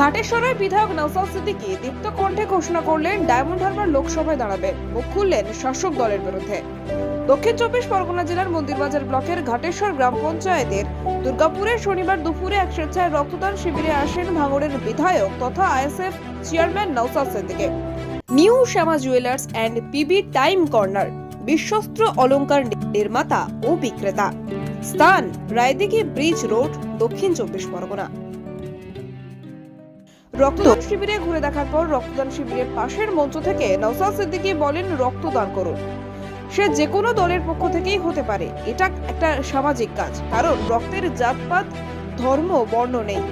ঘাটেশ্বরের বিধায়ক নওসাদ সিদ্দিকী দীপ্ত কণ্ঠে ঘোষণা করলেন, ডায়মন্ড হারবার লোকসভায় দাঁড়াবেন মুখ খুললেন শাসক দলের বিরুদ্ধে। দক্ষিণ চব্বিশ পরগনা জেলার মন্দিরবাজার ব্লকের ঘাটেশ্বর গ্রাম পঞ্চায়েতের দুর্গাপুরে শনিবার দুপুরে এক স্বেচ্ছায় রক্তদান শিবিরে আসেন ভাঙড়ের বিধায়ক তথা ISF chairman Nousad Siddiqui. New Shyama jewellers and PB time corner বিশ্বস্ত্র অলংকার নির্মাতা ও বিক্রেতা। স্থান রায়দিঘি ব্রিজ রোড, দক্ষিণ চব্বিশ পরগনা। রক্তদান শিবিরে ঘুরে দেখার পর রক্তদান শিবিরের পাশের মঞ্চ থেকে নওসাদ সিদ্দিকী বলেন, রক্তদান করুন। সে যে কোনো দলের পক্ষ থেকেই হতে পারে। এটা একটা সামাজিক কাজ, কারণ রক্তের জাতপাত, ধর্ম, বর্ণ নেই।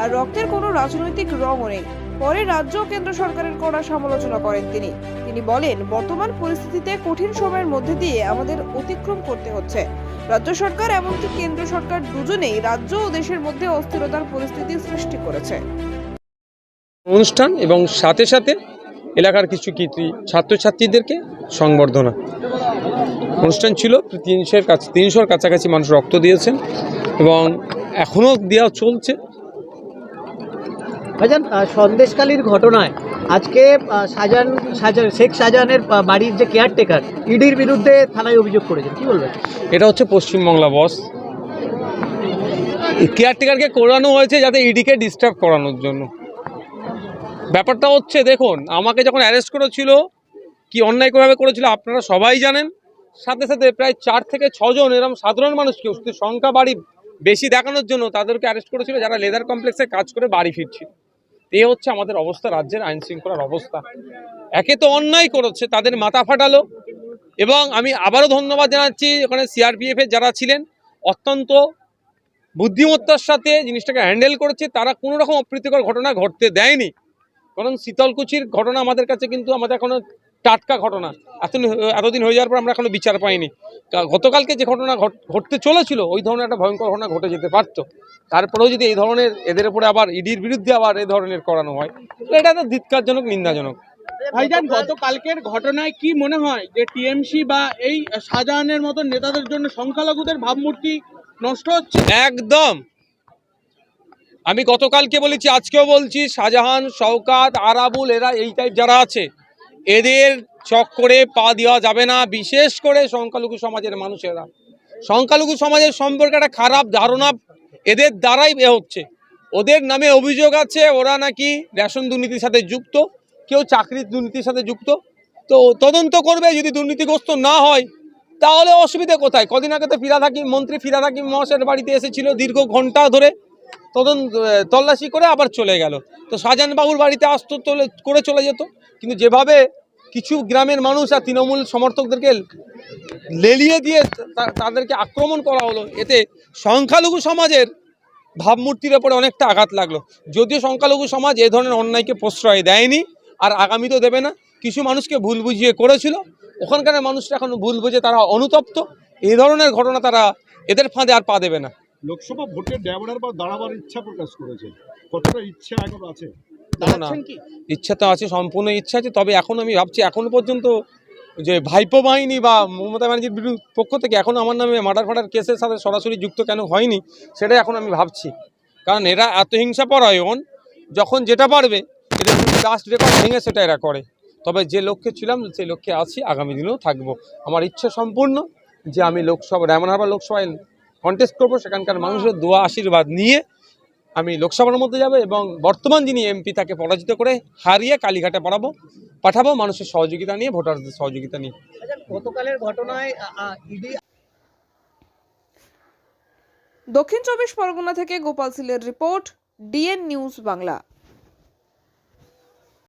আর রক্তের কোনো রাজনৈতিক রঙও নেই। পরে রাজ্য কেন্দ্র সরকারের কড়া সমালোচনা করেন তিনি। তিনি বলেন, বর্তমান পরিস্থিতিতে কঠিন সময়ের মধ্যে দিয়ে আমাদের অতিক্রম করতে হচ্ছে। রাজ্য সরকার এমনকি কেন্দ্র সরকার দুজনেই রাজ্য ও দেশের মধ্যে অস্থিরতার পরিস্থিতি সৃষ্টি করেছে। অনুষ্ঠান এবং সাথে সাথে এলাকার কিছু কৃতি ছাত্রছাত্রীদেরকে সংবর্ধনা। অনুষ্ঠান ছিল তিনশোর কাছে তিনশোর কাছাকাছি মানুষ রক্ত দিয়েছেন এবং এখনও দেওয়া চলছে। ভাইজান সন্দেশকালীর ঘটনায় আজকে শাহজাহান শাহজাহান শেখ শাহজাহানের বাড়ির যে কেয়ারটেকার ইডির বিরুদ্ধে থানায় অভিযোগ করেছেন। কি বলবেন? এটা হচ্ছে পশ্চিমবাংলা বস। কেয়ারটেকারকে করানো হয়েছে যাতে ইডিকে ডিস্টার্ব করানোর জন্য। ব্যাপারটা হচ্ছে, দেখুন, আমাকে যখন অ্যারেস্ট করেছিল, কি অন্যায়ভাবে করেছিল আপনারা সবাই জানেন। সাথে সাথে প্রায় চার থেকে ছজন এরকম সাধারণ মানুষকে শুধু সংখ্যা বাড়ি বেশি দেখানোর জন্য তাদেরকে অ্যারেস্ট করেছিল যারা লেদার কমপ্লেক্সে কাজ করে বাড়ি ফিরছিল। এ হচ্ছে আমাদের অবস্থা, রাজ্যের আইন শৃঙ্খলার অবস্থা। একে তো অন্যায় করেছে, তাদের মাথা ফাটালো। এবং আমি আবারও ধন্যবাদ জানাচ্ছি ওখানে সিআরপিএফ এর যারা ছিলেন। অত্যন্ত বুদ্ধিমত্তার সাথে জিনিসটাকে হ্যান্ডেল করেছে, তারা কোনো রকম অপ্রীতিকর ঘটনা ঘটতে দেয়নি। কারণ শীতলকুচির ঘটনা আমাদের কাছে কিন্তু আমাদের এখনও টাটকা ঘটনা। এতদিন এতদিন হয়ে যাওয়ার পর আমরা এখনও বিচার পাইনি। গতকালকে যে ঘটনা ঘট- ঘটতে চলেছিল ওই ধরনের একটা ভয়ঙ্কর ঘটনা ঘটে যেতে পারতো। তারপরেও যদি এই ধরনের এদের উপরে আবার ইডির বিরুদ্ধে আবার এই ধরনের করানো হয় তাহলে এটা তো ধিৎকারজনক নিন্দাজনক। ভাইজান গতকালকের ঘটনায় কি মনে হয় যে টিএমসি বা এই শাহজাহানের মতো নেতাদের জন্য সংখ্যালঘুদের ভাবমূর্তি নষ্ট হচ্ছে? একদম। আমি গতকালকে বলেছি, আজকেও বলছি, শাহজাহান, শওকাত, আরাবুল, এরা এই টাইপ যারা আছে, এদের চক্করে পা দেওয়া যাবে না, বিশেষ করে সংখ্যালঘু সমাজের মানুষেরা। সংখ্যালঘু সমাজের সম্পর্কে একটা খারাপ ধারণা এদের দ্বারাই এ হচ্ছে। ওদের নামে অভিযোগ আছে, ওরা নাকি রেশন দুর্নীতির সাথে যুক্ত, কেউ চাকরির দুর্নীতির সাথে যুক্ত। তো তদন্ত করবে, যদি দুর্নীতিগ্রস্ত না হয়, তাহলে অসুবিধা কোথায়? কদিন আগে তো ফিরাদ হাকিম, মন্ত্রী ফিরাদ হাকিম মহাশয়ের বাড়িতে এসেছিল দীর্ঘ ঘণ্টা ধরে। তদন্ত তল্লাশি করে আবার চলে গেল। তো শাহজাহান বাবুর বাড়িতে আসতো করে চলে যেত। কিন্তু যেভাবে কিছু গ্রামের মানুষ আর তৃণমূল সমর্থকদেরকে লেলিয়ে দিয়ে তাদেরকে আক্রমণ করা হলো, এতে সংখ্যালঘু সমাজের ভাবমূর্তির ওপরে অনেকটা আঘাত লাগল। যদিও সংখ্যালঘু সমাজ এ ধরনের অন্যায়কে প্রশ্রয় দেয়নি, আর আগামীতেও দেবে না। কিছু মানুষকে ভুল বুঝিয়ে করেছিল। ওখানকার মানুষরা এখন ভুল বুঝে তারা অনুতপ্ত। এই ধরনের ঘটনা তারা এদের ফাঁদে আর পা দেবে না। লোকসভা ভোটে ড্যাবড়ার বা দাঁড়াবার ইচ্ছা প্রকাশ করেছে কতটা ইচ্ছা এখন আছে? ইচ্ছা তো আছে সম্পূর্ণ ইচ্ছা আছে তবে এখন আমি ভাবছি এখনও পর্যন্ত যে ভাইপো বাহিনী বা মমতা ব্যানার্জির বিরুদ্ধ পক্ষ থেকে এখনও আমার নামে মার্ডার ফার্ডার কেসের সাথে সরাসরি যুক্ত কেন হয়নি সেটাই এখন আমি ভাবছি। কারণ এরা এত হিংসা পরায়ণ যখন যেটা পারবে এদের লাস্ট রেকর্ড ভেঙে সেটা এরা করে। তবে যে লক্ষ্যে ছিলাম সেই লক্ষ্যে আছি আগামী দিনেও থাকব। আমার ইচ্ছা সম্পূর্ণ যে আমি লোকসভা হারবার লোকসভায় কন্টেস্ট করব সেখানকার মানুষের দোয়া আশীর্বাদ নিয়ে আমি লোকসভার মধ্যে যাব এবং বর্তমান যিনি এমপি তাকে পরাজিত করে হারিয়ে কালীঘাটে পাঠাবো পাঠাবো মানুষের সহযোগিতা নিয়ে ভোটারদের সহযোগিতা নিয়ে। গতকালের ঘটনায় দক্ষিণ চব্বিশ পরগনা থেকে গোপাল সিলের রিপোর্ট ডিএন নিউজ বাংলা।